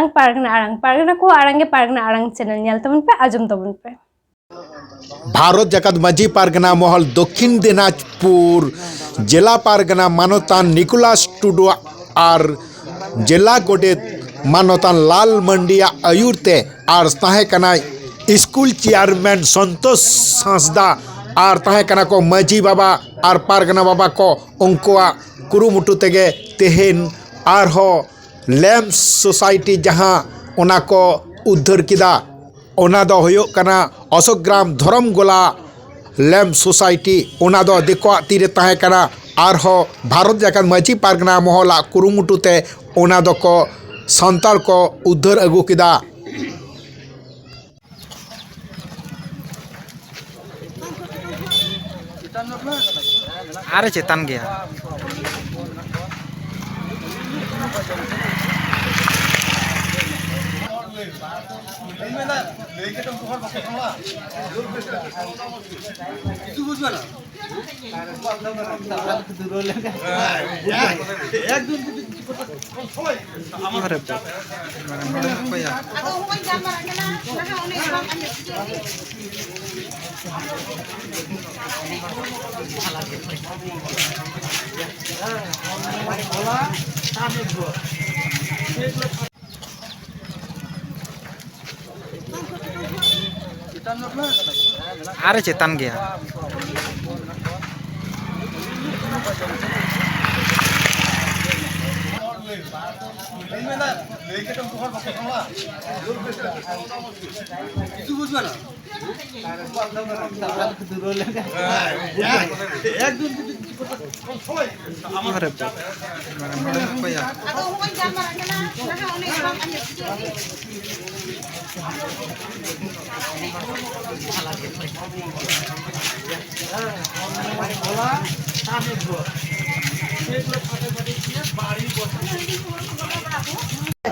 ᱯᱟᱨᱜᱟᱱᱟ ᱟᱲᱟᱝ ᱯᱟᱨᱜᱟᱱᱟ ᱠᱚ ᱟᱲᱟᱝ ᱜᱮ ᱯᱟᱨᱜᱟᱱᱟ ᱟᱲᱟᱝ ᱪᱮᱱᱮᱞ ᱧᱮᱞ ᱛᱟᱵᱚᱱ ᱯᱮ ᱟᱸᱡᱚᱢ ᱛᱟᱵᱚᱱ ᱯᱮ ভারত জাকাত মাঝি পারগানা মহল দক্ষিণ দিনাজপুর জেলা পারগানা মানতান নিকোলাস টুডু আর জেলা গোডেত মানতান লাল মন্ডিয়া আয়ুরতে আর তাহে কানা স্কুল চেয়ারম্যান সন্তোষ হাঁসদা আর তাহে কানা কো মাঝি বাবা আর পারগানা বাবা কো উনকুয়া কুরুমুটু তেগে তেহেন আরহো लैम सोसाइटी जहाँ ओना को उद्धार किया ओना दो होयो कना अशोक ग्राम धर्म गोला लैम सोसाइटी ओना दो देखो तीरे ताहे कना आर हो भारत जाकर मची पार्कना मोहला कुरुमुटुते ओना दो को संतर को उद्धार अगु किया आ चेतन गया কিছু अरे चेतन गया। কিছু বুঝবে বাড়ি বসে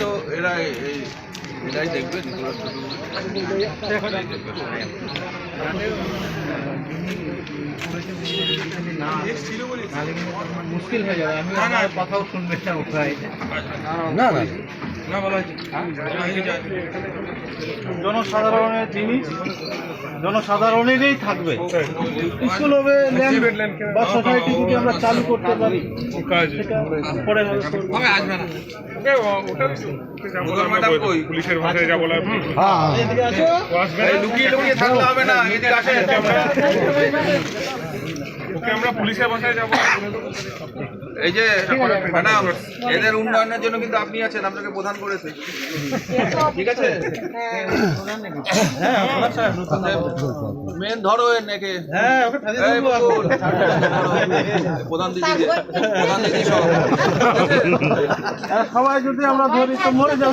তো এরা এরাই দেখবে মুশকিল হয়ে যাবে আমি কথাও শুনবে না না। জনসাধারণের জিনিস জনসাধারণেরই থাকবে। স্কুল হবে বা সোসাইটি যদি আমরা চালু করতে পারি পরে পুলিশের ভাষায় যা বলা এদিকে লুকিয়ে লুকিয়ে থাকলে হবে না এদিকে আসেন ওকে আমরা পুলিশের ভাষায় যাব। এই যে ম্যাডাম এদের উন্নয়নের জন্য কিন্তু আপনি আছেন আপনাকে প্রধান করেছে। ঠিক আছে? মেন ধরো এর নাকি। হ্যাঁ ওকে দেবো প্রধান দিদি প্রধান দিদি সব। সবাই যদি আমরা ধরি তো মরে যাব।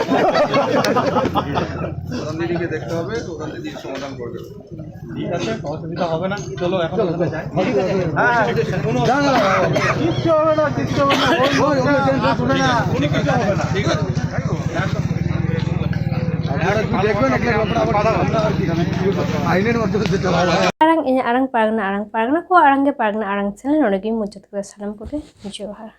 প্রধান দিদিকে দেখতে হবে প্রধান দিদি সমাধান করবে ঠিক আছে অসুবিধা হবে না। চলো এখন যাই। হ্যাঁ কিচ্ছু হবে না কিচ্ছু হবে না আরাং আরাং পারগনা আরাং পারগনা, কো আরাঙ্গে পারগনা, আরাং ছিলেন অনেকেই মজ্জাদ করে সালাম করে জোহার